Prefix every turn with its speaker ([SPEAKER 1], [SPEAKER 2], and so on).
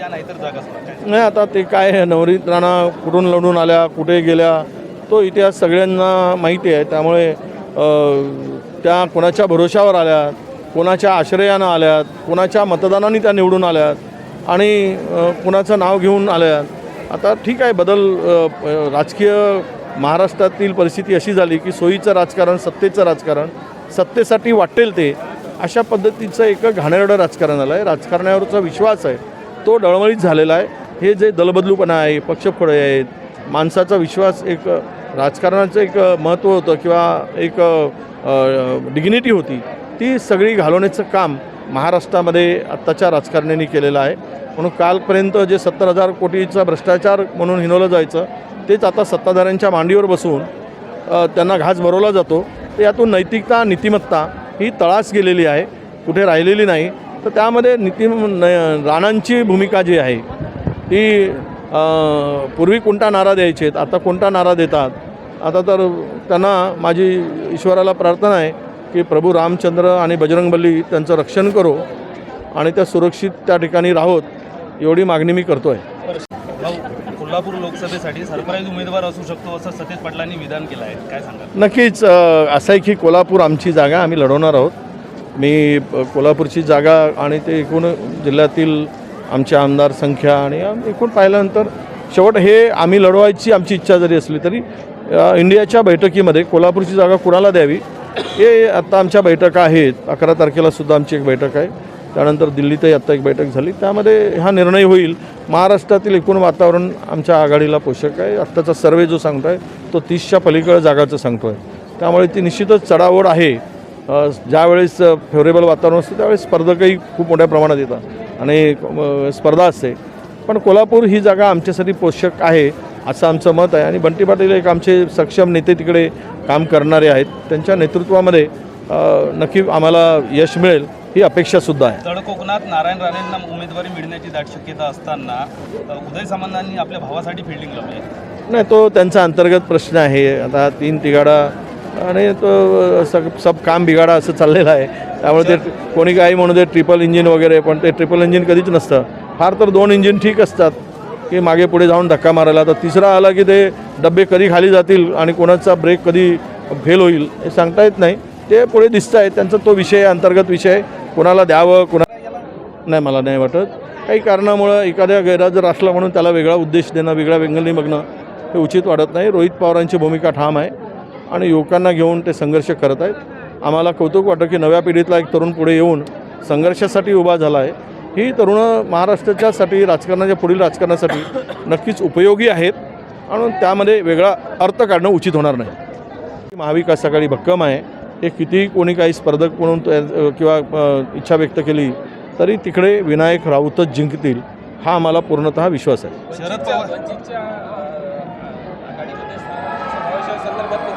[SPEAKER 1] या नाहीतर जागा
[SPEAKER 2] नाही. आता ते काय आहे, नवरीत राणा कुठून लढून आल्या कुठे गेल्या तो इतिहास सगळ्यांना माहिती आहे. त्यामुळे त्या कोणाच्या भरोशावर आल्यात कोणाच्या आश्रयानं आल्यात कोणाच्या मतदानाने त्या निवडून आल्यात आणि कुणाचं नाव घेऊन आल्यात. आता ठीक आहे बदल राजकीय महाराष्ट्रातील परिस्थिती अशी झाली की सोयीचं राजकारण सत्तेचं राजकारण सत्तेसाठी वाटेल ते अशा पद्धतीचं एक घाणेरडं राजकारण आलं आहे राजकारणावरचा विश्वास आहे. तो डळमळीत झालेला आहे. हे जे दलबदलूपणा आहे पक्षफळे आहेत माणसाचा विश्वास एक राजकारणाचं एक महत्त्व होतं किंवा एक डिग्निटी होती ती सगळी घालवण्याचं काम महाराष्ट्रामध्ये आत्ताच्या राजकारण्यांनी केलेलं आहे. म्हणून कालपर्यंत जे सत्तर हजार कोटीचा भ्रष्टाचार म्हणून हिनवलं जायचं तेच आता सत्ताधाऱ्यांच्या मांडीवर बसून त्यांना घास भरवला जातो. तर यातून नैतिकता नीतिमत्ता ही तळास गेलेली आहे. कुठे राहिलेली नाही. तर त्यामध्ये नीती न- राणांची भूमिका जी आहे ती पूर्वी कोणता नारा द्यायचे आता कोणता नारा देतात? आता तर त्यांना माझी ईश्वराला प्रार्थना आहे की प्रभू रामचंद्र आणि बजरंगबली त्यांचं रक्षण करो आणि त्या सुरक्षित त्या ठिकाणी राहोत एवढी मागणी मी करतो आहे
[SPEAKER 1] कोल्हापूर लोकसभेसाठी सरप्राईज उमेदवार असू शकतो असं सतेज पाटलांनी विधान केलं आहे. काय सांगाल?
[SPEAKER 2] नक्कीच असं आहे की कोल्हापूर आमची जागा आम्ही लढवणार आहोत. मी कोल्हापूरची जागा आणि ते एकूण जिल्ह्यातील आमचे आमदार संख्या आणि एकूण पाहिल्यानंतर शेवट हे आम्ही लढवायची आमची इच्छा जरी असली तरी इंडियाच्या बैठकीमध्ये कोल्हापूरची जागा कुणाला द्यावी हे आत्ता आमच्या बैठका आहेत. अकरा तारखेला सुद्धा आमची एक बैठक आहे. त्यानंतर दिल्लीतही आत्ता एक बैठक झाली. त्यामध्ये हा निर्णय होईल. महाराष्ट्रातील एकूण वातावरण आमच्या आघाडीला पोषक आहे. आत्ताचा सर्वे जो सांगतो आहे तो तीसच्या पलीकडे जागाचं सांगतो आहे त्यामुळे ती निश्चितच चढावड आहे. ज्यावेळेस फेवरेबल वातावरण असतं त्यावेळेस स्पर्धकही खूप मोठ्या प्रमाणात येतात. आणि स्पर्धा असते. पण कोल्हापूर ही जागा आमच्यासाठी पोषक आहे असं आमचं मत आहे. आणि बंटी पाटील एक आमचे सक्षम नेते तिकडे काम करणारे आहेत. त्यांच्या नेतृत्वामध्ये नक्की आम्हाला यश मिळेल ही अपेक्षासुद्धा आहे.
[SPEAKER 1] तळ कोकणात नारायण राणेंना उमेदवारी मिळण्याची दाट शक्यता असताना उदय सामंतांनी आपल्या भावासाठी फिल्डिंग लावली
[SPEAKER 2] नाही तो त्यांचा अंतर्गत प्रश्न आहे. आता तीन तिघाडा आणि तो सग सब काम बिघाडा असं चाललेलं आहे. त्यामुळे ते कोणी काही म्हणू दे ट्रिपल इंजिन वगैरे पण ते ट्रिपल इंजिन कधीच नसतं. फार तर दोन इंजिन ठीक असतात की मागे पुढे जाऊन धक्का मारायला. तर तिसरा आला की ते डबे कधी खाली जातील आणि कोणाचा ब्रेक कधी फेल होईल हे सांगता येत नाही. ते पुढे दिसतं आहे. त्यांचा तो विषय अंतर्गत विषय कोणाला द्यावं कोणा नाही मला नाही वाटत. काही कारणामुळं एखाद्या गैरहजर असला म्हणून त्याला वेगळा उद्देश देणं वेगळ्या व्यंगली बघणं हे उचित वाटत नाही. रोहित पवारांची भूमिका ठाम आहे. आणि युवकांना घेऊन ते संघर्ष करत आहेत. आम्हाला कौतुक वाटतं की नव्या पिढीतला एक तरुण पुढे येऊन संघर्षासाठी उभा झाला आहे ही तरुणं महाराष्ट्राच्यासाठी राजकारणाच्या पुढील राजकारणासाठी नक्कीच उपयोगी आहेत. आणि त्यामध्ये वेगळा अर्थ काढणं उचित होणार नाही. महाविकास आघाडी भक्कम आहे. हे कितीही कोणी काही स्पर्धक म्हणून किंवा इच्छा व्यक्त केली तरी तिकडे विनायक राऊतच जिंकतील हा आम्हाला पूर्णतः विश्वास आहे.
[SPEAKER 1] शरद पवार